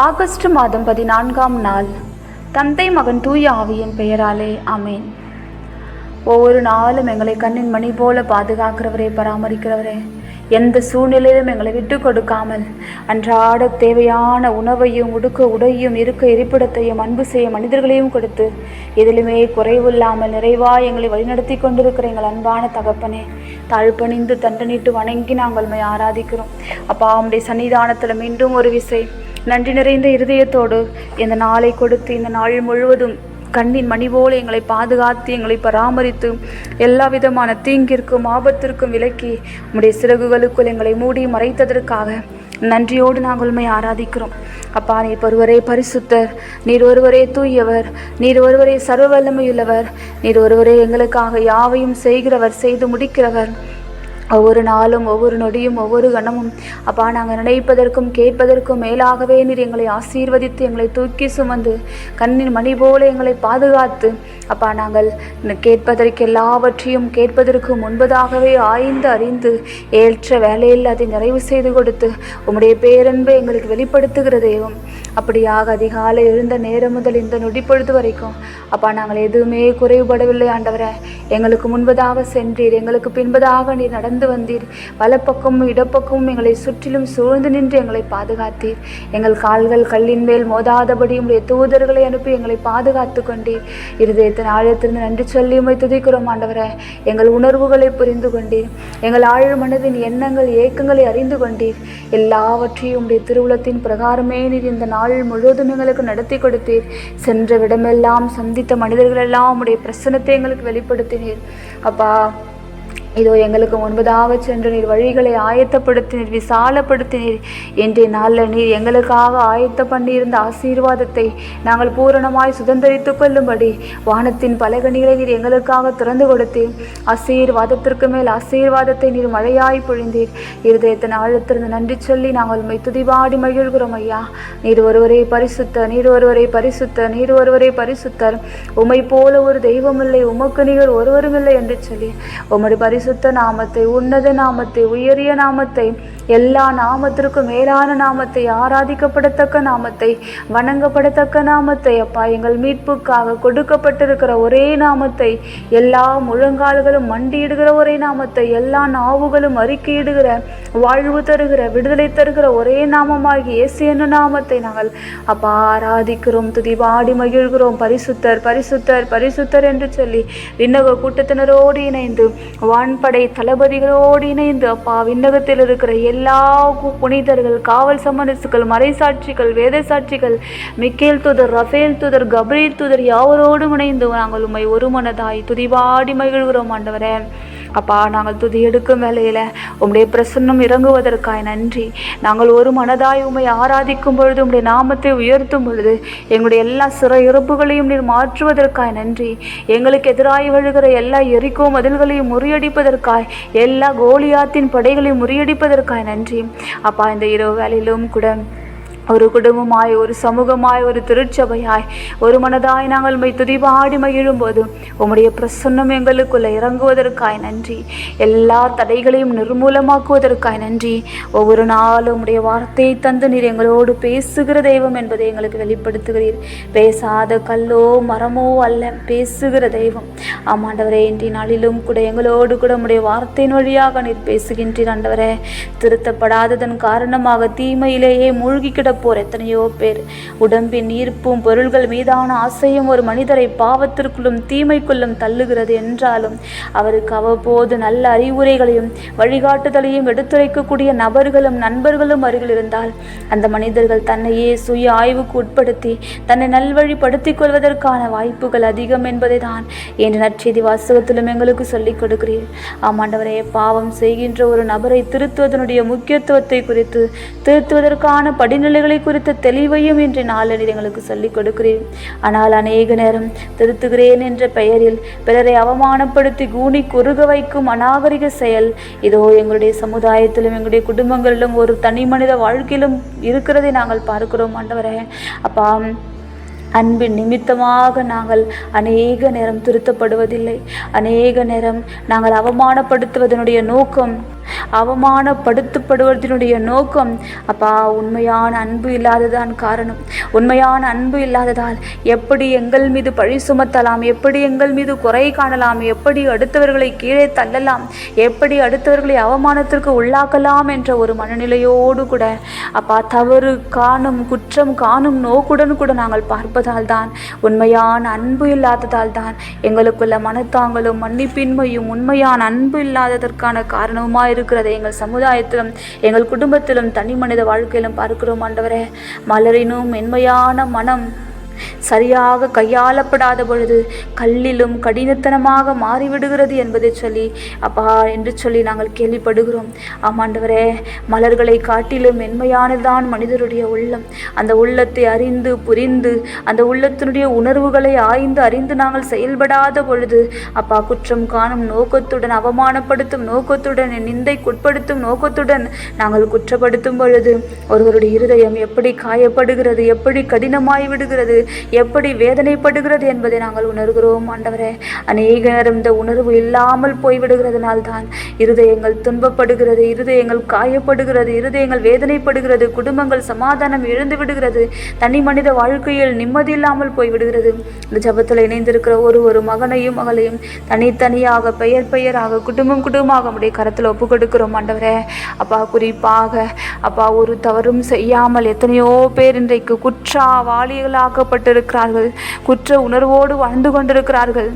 August மாதம் பதினான்காம் நாள். தந்தை மகன் தூய ஆவியின் பெயராலே அமேன் ஒவ்வொரு நாளும் எங்களை கண்ணின் மணி போல பாதுகாக்கிறவரே பராமரிக்கிறவரே. எந்த சூழ்நிலையிலும் எங்களை விட்டு கொடுக்காமல் அன்றாட தேவையான உணவையும் உடுக்க உடையும் இருக்க இருப்பிடத்தையும் அன்பு செய்ய மனிதர்களையும் கொடுத்து எதிலுமே குறைவில்லாமல் நிறைவாக எங்களை வழிநடத்தி கொண்டிருக்கிற எங்கள் அன்பான தகப்பனே தாழ்பணிந்து தண்டனிட்டு வணங்கி நாங்கள் ஆராதிக்கிறோம். அப்பா அவனுடைய சன்னிதானத்தில் மீண்டும் ஒரு விசை. நன்றி நிறைந்த இருதயத்தோடு இந்த நாளை கொடுத்து இந்த நாள் முழுவதும் கண்ணின் மணி போல எங்களை பாதுகாத்து எங்களை பராமரித்து எல்லா விதமான தீங்கிற்கும் ஆபத்திற்கும் விலக்கி உம்முடைய சிறகுகளுக்குள் எங்களை மூடி மறைத்ததற்காக நன்றியோடு நாங்கள் உண்மை ஆராதிக்கிறோம். அப்பா நீர் ஒருவரே பரிசுத்தர் நீர் ஒருவரே தூயவர் நீர் ஒருவரே சர்வ வல்லமையுள்ளவர் நீர் ஒருவரே எங்களுக்காக யாவையும் செய்கிறவர் செய்து முடிக்கிறவர். ஒவ்வொரு நாளும் ஒவ்வொரு நொடியும் ஒவ்வொரு கணமும். அப்பா நாங்கள் நினைப்பதற்கும் கேட்பதற்கும் மேலாகவே நீர் எங்களை ஆசீர்வதித்து எங்களை தூக்கி சுமந்து கண்ணின் மணி போல எங்களை பாதுகாத்து. அப்பா நாங்கள் கேட்பதற்கு எல்லாவற்றையும் கேட்பதற்கு முன்பதாகவே ஆய்ந்து அறிந்து ஏற்ற வேலையில் அதை நிறைவு செய்து கொடுத்து உம்முடைய பேரன்பை எங்களுக்கு வெளிப்படுத்துகிற தெய்வம். அப்படியாக அதிகாலை எழுந்த நேரம் முதல் இந்த நொடி பொழுது வரைக்கும் அப்பா நாங்கள் எதுவுமே குறைவுபடவில்லை ஆண்டவரை. எங்களுக்கு முன்பதாக சென்றீர் எங்களுக்கு பின்பதாக நீர் நடந்து வந்தீர். வலப்பக்கமும் இடப்பக்கமும் எங்களை சுற்றிலும் சூழ்ந்து நின்று எங்களை பாதுகாத்தீர். எங்கள் கால்கள் கல்லின் மேல் மோதாதபடி உடைய தூதர்களை அனுப்பி எங்களை பாதுகாத்து கொண்டீர். இருதயத்தின் ஆழத்திலிருந்து நன்றி சொல்லி உமை துதிக்கிறோம் ஆண்டவரே. எங்கள் உணர்வுகளை புரிந்து கொண்டீர். எங்கள் ஆழ் மனதின் எண்ணங்கள் ஏக்கங்களை அறிந்து கொண்டீர். எல்லாவற்றையும் உடைய திருவுளத்தின் பிரகாரமே நீர் இந்த நாள் முழுவதும் எங்களுக்கு நடத்தி கொடுத்தீர். சென்ற விடமெல்லாம் சந்தித்த மனிதர்களெல்லாம் உடைய பிரசனத்தை எங்களுக்கு வெளிப்படுத்தினீர். அப்பா இதோ எங்களுக்கு முன்பதாக சென்று நீர் வழிகளை ஆயத்தப்படுத்தினீர் விசாலப்படுத்தினீர். என்றே நாளில் நீர் எங்களுக்காக ஆயத்த பண்ணியிருந்த ஆசீர்வாதத்தை நாங்கள் பூரணமாய் சுதந்திரித்துக் கொள்ளும்படி வானத்தின் பலகணிகளை நீர் எங்களுக்காக திறந்து கொடுத்தீர். ஆசீர்வாதத்திற்கு மேல் ஆசீர்வாதத்தை நீர் மழையாய் பொழிந்தீர். இருதயத்தின் ஆழத்திலிருந்து நன்றி சொல்லி நாங்கள் உண்மை துதிபாடி மகிழ்கிறோம் ஐயா. நீர் ஒருவரே பரிசுத்த நீர் ஒருவரை பரிசுத்த நீர் ஒருவரே பரிசுத்தர். உமை போல ஒரு தெய்வமில்லை உமக்கு நிகர் ஒருவரும் இல்லை என்று சொல்லி உமது பரிசுத்த நாமத்தை உன்னத நாமத்தை உயரிய நாமத்தை எல்லா நாமத்திற்கும் மேலான நாமத்தை ஆராதிக்கப்படத்தக்க நாமத்தை வணங்கப்படத்தக்க நாமத்தை அப்பா எங்கள் மீட்புக்காக கொடுக்கப்பட்டிருக்கிற ஒரே நாமத்தை எல்லா முழங்கால்களும் மண்டியிடுகிற ஒரே நாமத்தை எல்லா நாவுகளும் அறிக்கையிடுகிற வாழ்வு தருகிற விடுதலை தருகிற ஒரே நாமமாகி இயேசு என்னும் நாமத்தை நாங்கள் அப்பா ஆராதிக்கிறோம் துதிவாடி மகிழ்கிறோம். பரிசுத்தர் பரிசுத்தர் பரிசுத்தர் என்று சொல்லி விண்ணக கூட்டத்தினரோடு இணைந்து வான்படை தளபதிகளோடு இணைந்து அப்பா விண்ணகத்தில் இருக்கிற எல்லா புனிதர்கள் காவல் சமரசுகள் மறைசாட்சிகள் வேத சாட்சிகள் மிக்கேல் தூதர் ரஃபேல் தூதர் கப்ரீல் தூதர் யாவரோடும் இணைந்து நாங்கள் உம்மை ஒரு மனதாய் துதிபாடி மகிழ்கிறோம் ஆண்டவரே. அப்பா நாங்கள் துதி எடுக்கும் வேலையில் உம்முடைய பிரசன்னம் இறங்குவதற்காய் நன்றி. நாங்கள் ஒரு மனதாய் உம்மை ஆராதிக்கும் பொழுது உம்முடைய நாமத்தை உயர்த்தும் பொழுது எங்களுடைய எல்லா சிற இறப்புகளையும் நீர் மாற்றுவதற்காய் நன்றி. எங்களுக்கு எதிராய் வழுகிற எல்லா எரிக்கோ மதில்களையும் முறியடிப்பதற்காய் எல்லா கோலியாத்தின் படைகளையும் முறியடிப்பதற்காய் நன்றி. அப்பா இந்த இரவு வேலையிலும் கூட ஒரு குடும்பமாய் ஒரு சமூகமாய் ஒரு திருச்சபையாய் ஒரு மனதாய் நாங்கள் மை துதிபாடி மகிழும்போது உம்முடைய பிரசன்னம் எங்களுக்குள்ள இறங்குவதற்காய் நன்றி. எல்லா தடைகளையும் நிர்மூலமாக்குவதற்காய் நன்றி. ஒவ்வொரு நாளும் உம்முடைய வார்த்தையை தந்து நீர் எங்களோடு பேசுகிற தெய்வம் என்பதை எங்களுக்கு வெளிப்படுத்துகிறீர். பேசாத கல்லோ மரமோ அல்ல பேசுகிற தெய்வம். ஆமாண்டவரே இன்றைய நாளிலும் கூட எங்களோடு கூட உம்முடைய வார்த்தையின் வழியாக நீர் பேசுகின்றீர் ஆண்டவரே. திருத்தப்படாததன் காரணமாக தீமையிலேயே மூழ்கி கிடப்போர் எத்தனையோ பேர். உடம்பின் ஈர்ப்பும் பொருள்கள் மீதான ஆசையும் ஒரு மனிதரை பாவத்திற்குள்ளும் தீமைக்குள்ளும் தள்ளுகிறது என்றாலும் அவருக்கு அவ்வப்போது நல்ல அறிவுரைகளையும் வழிகாட்டுதலையும் எடுத்துரைக்கக்கூடிய நபர்களும் நண்பர்களும் அருகில் இருந்தால் அந்த மனிதர்கள் தன்னையே சுய ஆய்வுக்கு உட்படுத்தி தன்னை நல்வழிப்படுத்திக் கொள்வதற்கான வாய்ப்புகள் அதிகம் என்பதை தான் என்று நற்செய்தி வாசகத்திலும் எங்களுக்கு சொல்லிக் கொடுக்கிறீர். ஆமாண்டவரே பாவம் செய்கின்ற ஒரு நபரை திருத்துவதனுடைய முக்கியத்துவத்தை குறித்து திருத்துவதற்கான படிநிலை படிநிலைகளை குறித்த தெளிவையும் இன்று நாளனில் எங்களுக்கு சொல்லிக் கொடுக்கிறேன். ஆனால் அநேக நேரம் திருத்துகிறேன் என்ற பெயரில் பிறரை அவமானப்படுத்தி கூணி குறுக வைக்கும் அநாகரிக செயல் இதோ எங்களுடைய சமுதாயத்திலும் எங்களுடைய குடும்பங்களிலும் ஒரு தனி மனித வாழ்க்கையிலும் இருக்கிறதை நாங்கள் பார்க்கிறோம் ஆண்டவரே. அப்பா அன்பின் நிமித்தமாக நாங்கள் அநேக நேரம் திருத்தப்படுவதில்லை. அநேக நேரம் நாங்கள் அவமானப்படுத்துவதனுடைய நோக்கம் அவமானப்படுத்தப்படுவதனுடைய நோக்கம் அப்பா உண்மையான அன்பு இல்லாததான் காரணம். உண்மையான அன்பு இல்லாததால் எப்படி எங்கள் மீது பழி சுமத்தலாம் எப்படி எங்கள் மீது குறை காணலாம் எப்படி அடுத்தவர்களை கீழே தள்ளலாம் எப்படி அடுத்தவர்களை அவமானத்திற்கு உள்ளாக்கலாம் என்ற ஒரு மனநிலையோடு கூட அப்பா தவறு காணும் குற்றம் காணும் நோக்குடன் கூட நாங்கள் பார்ப்பதால் தான் உண்மையான அன்பு இல்லாததால் தான் எங்களுக்குள்ள மனத்தாங்களும் மன்னிப்பின்மையும் உண்மையான அன்பு இல்லாததற்கான காரணமாக இருக்கிறதை எங்கள் சமுதாயத்திலும் எங்கள் குடும்பத்திலும் தனி மனித வாழ்க்கையிலும் பார்க்கிறோம் ஆண்டவரே. மலரினும் மென்மையான மனம் சரியாக கையாளப்படாத பொழுது கல்லிலும் கடினத்தனமாக மாறிவிடுகிறது என்பதை சொல்லி அப்பா என்று சொல்லி நாங்கள் கேள்விப்படுகிறோம். ஆமாண்டவரே மலர்களை காட்டிலும் மென்மையானதுதான் மனிதருடைய உள்ளம். அந்த உள்ளத்தை அறிந்து புரிந்து அந்த உள்ளத்தினுடைய உணர்வுகளை ஆய்ந்து அறிந்து நாங்கள் செயல்படாத பொழுது அப்பா குற்றம் காணும் நோக்கத்துடன் அவமானப்படுத்தும் நோக்கத்துடன் நிந்தைக்குட்படுத்தும் நோக்கத்துடன் நாங்கள் குற்றப்படுத்தும் பொழுது ஒருவருடைய இருதயம் எப்படி காயப்படுகிறது எப்படி கடினமாய் விடுகிறது எப்படி வேதனைப்படுகிறது என்பதை நாங்கள் உணர்கிறோம் ஆண்டவரே. அநேக நேரம் இந்த உணர்வு இல்லாமல் போய்விடுகிறதுனால் தான் இருதயங்கள் துன்பப்படுகிறது இருதயங்கள் காயப்படுகிறது இருதயங்கள் வேதனைப்படுகிறது குடும்பங்கள் சமாதானம் இழந்து விடுகிறது தனி மனித வாழ்க்கையில் நிம்மதி இல்லாமல் போய்விடுகிறது. இந்த ஜபத்தில் இணைந்திருக்கிற ஒரு ஒரு மகனையும் மகளையும் தனித்தனியாக பெயர் பெயராக குடும்பம் குடும்பமாக நம்முடைய கரத்தில் ஒப்பு கொடுக்கிறோம் ஆண்டவரே. அப்பா குறிப்பாக அப்பா ஒரு தவறும் செய்யாமல் எத்தனையோ பேர் இன்றைக்கு குற்றவாளிகளாக்கப்பட்டிருக்கிறார்கள் குற்ற உணர்வோடு வாழ்ந்து கொண்டிருக்கிறார்கள்.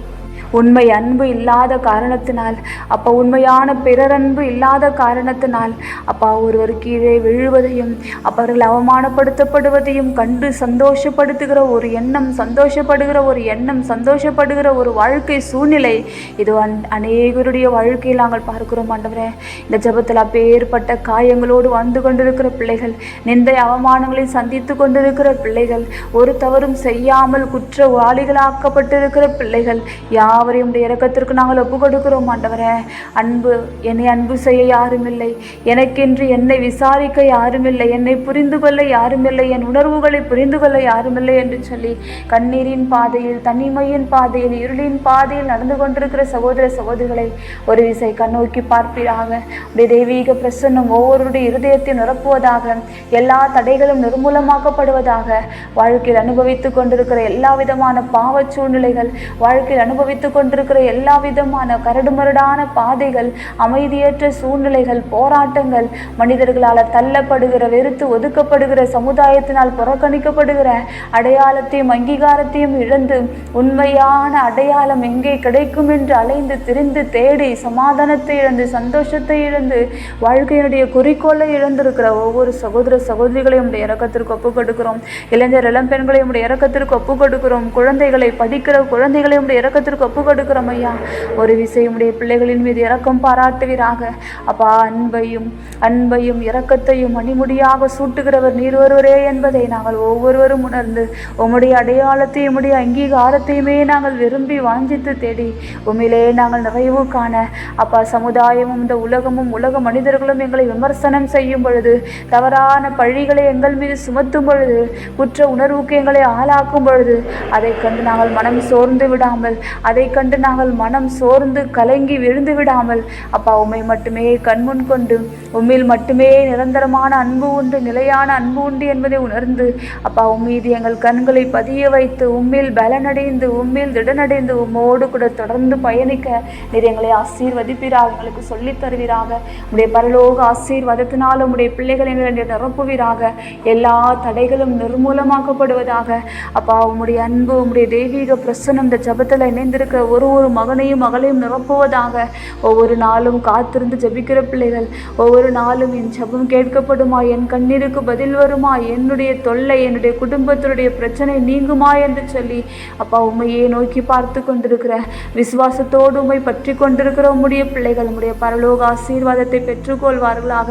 உண்மை அன்பு இல்லாத காரணத்தினால் அப்பா உண்மையான பிறரன்பு இல்லாத காரணத்தினால் அப்பா ஒருவர் கீழே விழுவதையும் அவர்கள் அவமானப்படுத்தப்படுவதையும் கண்டு சந்தோஷப்படுத்துகிற ஒரு எண்ணம் சந்தோஷப்படுகிற ஒரு எண்ணம் சந்தோஷப்படுகிற ஒரு வாழ்க்கை சூழ்நிலை இது அந் அநேகருடைய வாழ்க்கையில் நாங்கள் பார்க்கிறோம் ஆண்டவரே. இந்த ஜபத்தில் அப்பேற்பட்ட காயங்களோடு வாழ்ந்து கொண்டிருக்கிற பிள்ளைகள் நிந்தை அவமானங்களை சந்தித்து கொண்டிருக்கிற பிள்ளைகள் ஒரு தவறும் செய்யாமல் குற்றவாளிகளாக்கப்பட்டிருக்கிற பிள்ளைகள் யாவரையும் உடைய இறக்கத்திற்கு நாங்கள் ஒப்பு கொடுக்கிறோம் ஆண்டவரே. அன்பு என்னை அன்பு செய்ய யாரும் இல்லை எனக்கென்று என்னை விசாரிக்க யாரும் இல்லை என்னை புரிந்து கொள்ள யாரும் இல்லை என் உணர்வுகளை புரிந்து கொள்ள யாரும் இல்லை என்று சொல்லி கண்ணீரின் பாதையில் தனிமையின் பாதையில் இருளின் பாதையில் நடந்து கொண்டிருக்கிற சகோதர சகோதரிகளை ஒரு விசை கண்ணோக்கி பார்ப்பீராக. உடைய தெய்வீக பிரசன்னம் ஒவ்வொருடைய இருதயத்தை நிரப்புவதாக எல்லா தடைகளும் நிர்மூலமாக்கப்படுவதாக வாழ்க்கையில் அனுபவித்துக் கொண்டிருக்கிற எல்லா விதமான பாவ சூழ்நிலைகள் வாழ்க்கையில் அனுபவித்து அனுபவித்துக் கொண்டிருக்கிற எல்லா விதமான கரடுமரடான பாதைகள் அமைதியற்ற சூழ்நிலைகள் போராட்டங்கள் மனிதர்களால் தள்ளப்படுகிற வெறுத்து ஒதுக்கப்படுகிற சமுதாயத்தினால் புறக்கணிக்கப்படுகிற அடையாளத்தையும் அங்கீகாரத்தையும் இழந்து உண்மையான அடையாளம் எங்கே கிடைக்கும் என்று அலைந்து திரிந்து தேடி சமாதானத்தை இழந்து சந்தோஷத்தை இழந்து வாழ்க்கையினுடைய குறிக்கோளை இழந்திருக்கிற ஒவ்வொரு சகோதர சகோதரிகளையும் உடைய இறக்கத்திற்கு ஒப்புக் கொடுக்கிறோம் இளைஞர் இளம்பெண்களையும் உடைய இறக்கத்திற்கு ஒப்புக் கொடுக்கிறோம் குழந்தைகளை படிக்கிற குழந்தைகளையும் உடைய இறக்கத்திற்கு ஒப்புக் கொடுக்கிறோம் ஐயா. ஒரு விசையுடைய பிள்ளைகளின் மீது இறக்கம் பாராட்டுவீராக. அப்பா அன்பையும் அன்பையும் இரக்கத்தையும் மணிமுடியாக சூட்டுகிறவர் நீர் ஒருவரே என்பதை நாங்கள் ஒவ்வொருவரும் உணர்ந்து உம்முடைய அடையாளத்தையும் உடைய அங்கீகாரத்தையுமே நாங்கள் விரும்பி வாஞ்சித்து தேடி உண்மையிலே நாங்கள் நிறைவு காண அப்பா சமுதாயமும் இந்த உலகமும் உலக மனிதர்களும் எங்களை விமர்சனம் செய்யும் பொழுது தவறான பழிகளை எங்கள் மீது சுமத்தும் பொழுது குற்ற உணர்வுக்கு எங்களை ஆளாக்கும் பொழுது அதை கண்டு நாங்கள் மனம் சோர்ந்து விடாமல் அதை கண்டு நாங்கள் மனம் சோர்ந்து கலங்கி விழுந்து விடாமல் அப்பா உம்மை மட்டுமே கண்முன் கொண்டு உம்மில் மட்டுமே நிரந்தரமான அன்பு உண்டு நிலையான அன்பு உண்டு என்பதை உணர்ந்து அப்பா உம்மீது எங்கள் கண்களை பதிய வைத்து உம்மில் பலனடைந்து உம்மில் திடனடைந்து உம்மோடு கூட தொடர்ந்து பயணிக்க நீர் எங்களை ஆசீர்வதிப்பீராக எங்களுக்கு சொல்லித் தருவீராக. உடைய பரலோக ஆசீர்வாதத்தினால் உம்முடைய பிள்ளைகளை எங்களை நிரப்புவீராக. எல்லா தடைகளும் நிர்மூலமாக்கப்படுவதாக. அப்பா உம்முடைய அன்பு உம்முடைய தெய்வீக பிரசனம் இந்த ஜபத்தில் இணைந்திருக்கிற ஒரு ஒரு மகனையும் மகளையும் நிரப்புவதாக. ஒவ்வொரு நாளும் காத்திருந்து ஜெபிக்கிற பிள்ளைகள் ஒவ்வொரு நாளும் என் ஜபம் கேட்கப்படுமா? என் கண்ணீருக்கு பதில் வருமா? என்னுடைய தொல்லை என்னுடைய குடும்பத்தினுடைய பிரச்சனை நீங்குமா என்று சொல்லி அப்பா உண்மையே நோக்கி பார்த்து கொண்டிருக்கிற விசுவாசத்தோடு உண்மை பற்றி கொண்டிருக்கிற உம்முடைய பிள்ளைகள் உம்முடைய பரலோக ஆசீர்வாதத்தை பெற்றுக்கொள்வார்களாக.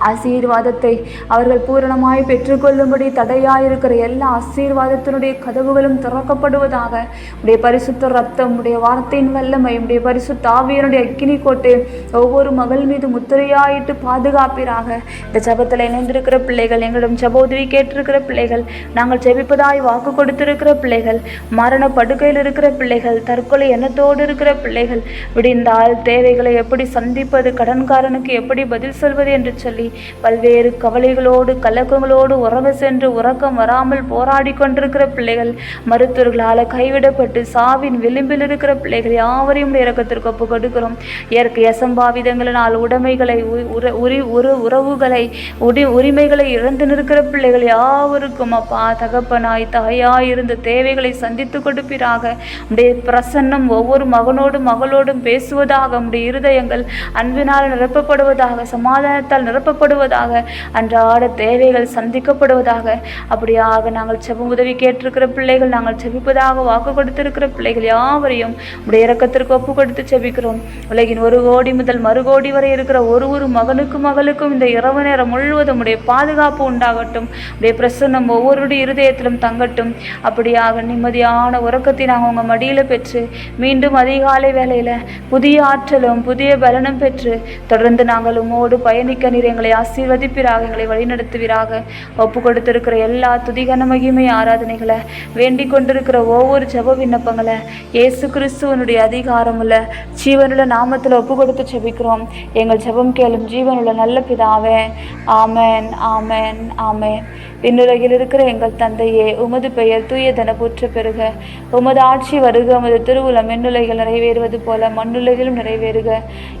ஆசீர்வாதத்தை அவர்கள் பூரணமாய் பெற்றுக்கொள்ளும்படி தடையாயிருக்கிற எல்லா ஆசீர்வாதத்தினுடைய கதவுகளும் திறக்கப்படுவதாக. உடைய பரிசுத்த ரத்தம் உடைய வார்த்தையின் வல்லமை உடைய பரிசுத்த ஆவியனுடைய அக்கினி கோட்டை ஒவ்வொரு மகள் மீது முத்திரையாயிட்டு பாதுகாப்பீராக. இந்த ஜபத்தில் இணைந்திருக்கிற பிள்ளைகள் எங்களிடம் ஜபோதவி கேட்டிருக்கிற பிள்ளைகள் நாங்கள் ஜெபிப்பதாய் வாக்கு கொடுத்திருக்கிற பிள்ளைகள் மரண படுக்கையில் இருக்கிற பிள்ளைகள் தற்கொலை எண்ணத்தோடு இருக்கிற பிள்ளைகள் விடிந்தால் தேவைகளை எப்படி சந்திப்பது கடன்காரனுக்கு எப்படி பதில் சொல்வது என்று சொல்லி பல்வேறு கவலைகளோடு கலக்கங்களோடு உறவு சென்று உறக்கம் வராமல் போராடி கொண்டிருக்கிற பிள்ளைகள் மருத்துவர்களால் கைவிடப்பட்டு சாவின் விளிம்பில் இருக்கிற பிள்ளைகள் யாவரையும் இறக்கத்திற்கு ஒப்பு கொடுக்கிறோம். இயற்கை அசம்பாவிதங்களினால் உடைமைகளை உ- உற- உரி உரு உறவுகளை உடி உரிமைகளை இழந்து நிற்கிற பிள்ளைகள் யாவருக்கும் அப்பா தகப்பனாய் தாயாய் இருந்த தேவைகளை சந்தித்து கொடுப்பீராக. உடைய பிரசன்னம் ஒவ்வொரு மகனோடும் மகளோடும் பேசுவதாக உடைய இருதயங்கள் அன்பினால் நிரப்பப்படுவதாக சமாதானத்தால் சந்திக்கப்படுவதாக அன்றாட தேவைகள் சந்திக்கப்படுவதாக. அப்படியாக நாங்கள் செபம் உதவி கேட்டிருக்கிற பிள்ளைகள் நாங்கள் செபிப்பதாக வாக்கு கொடுத்திருக்கிற பிள்ளைகள் யாவரையும் உடைய இறக்கத்திற்கு ஒப்பு கொடுத்து செபிக்கிறோம். உலகின் ஒரு கோடி முதல் மறு கோடி வரை இருக்கிற ஒரு ஒரு மகனுக்கும் மகளுக்கும் இந்த இரவு நேரம் முழுவதும் உடைய பாதுகாப்பு உண்டாகட்டும். உடைய பிரசன்னம் ஒவ்வொருடைய இருதயத்திலும் தங்கட்டும். அப்படியாக நிம்மதியான உறக்கத்தை நாங்கள் உங்கள் மடியில் பெற்று மீண்டும் அதிகாலை வேலையில் புதிய ஆற்றலும் புதிய பலனும் பெற்று தொடர்ந்து நாங்கள் உம்மோடு பயணிக்க நீர் எங்களை ஆசீர்வதிப்பீராக எங்களை வழிநடத்துவீராக. ஒப்பு கொடுத்திருக்கிற எல்லா துதிகன மகிமை ஆராதனைகளை வேண்டிக் கொண்டிருக்கிற ஒவ்வொரு ஜப விண்ணப்பங்களை இயேசு கிறிஸ்துவனுடைய அதிகாரமுள்ள ஜீவனுள்ள நாமத்தில் ஒப்பு கொடுத்து ஜபிக்கிறோம். எங்கள் ஜெபம் கேளும் ஜீவனுள்ள நல்ல பிதாவே. ஆமேன் ஆமேன் ஆமேன். விண்ணுலகில் இருக்கிற எங்கள் தந்தையே உமது பெயர் தூயதன போற்ற பெறுக. உமது ஆட்சி வருக உமது திருவுளம் மின்னுலைகள் நிறைவேறுவது போல மண்ணுலகிலும் நிறைவேறுக.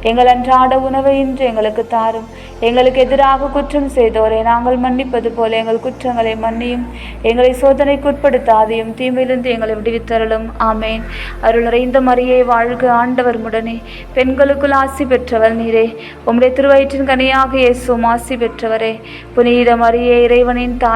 எங்கள் அன்றாட உணவை இன்று எங்களுக்கு தாரும். எங்களுக்கு எதிராக குற்றம் செய்தோரை நாங்கள் மன்னிப்பது போல எங்கள் குற்றங்களை மன்னியும். எங்களை சோதனைக்குட்படுத்தாதையும் தீமையிலிருந்து எங்களை விடுவித்தருளும். ஆமேன். அருள் நிறைந்த மறியை வாழ்க ஆண்டவர் முடனே. பெண்களுக்குள் ஆசி பெற்றவர் நீரே. உம்முடைய திருவயிற்றின் கனியாக இயேசுவும் ஆசி பெற்றவரே. புனித மரியே இறைவனின் தா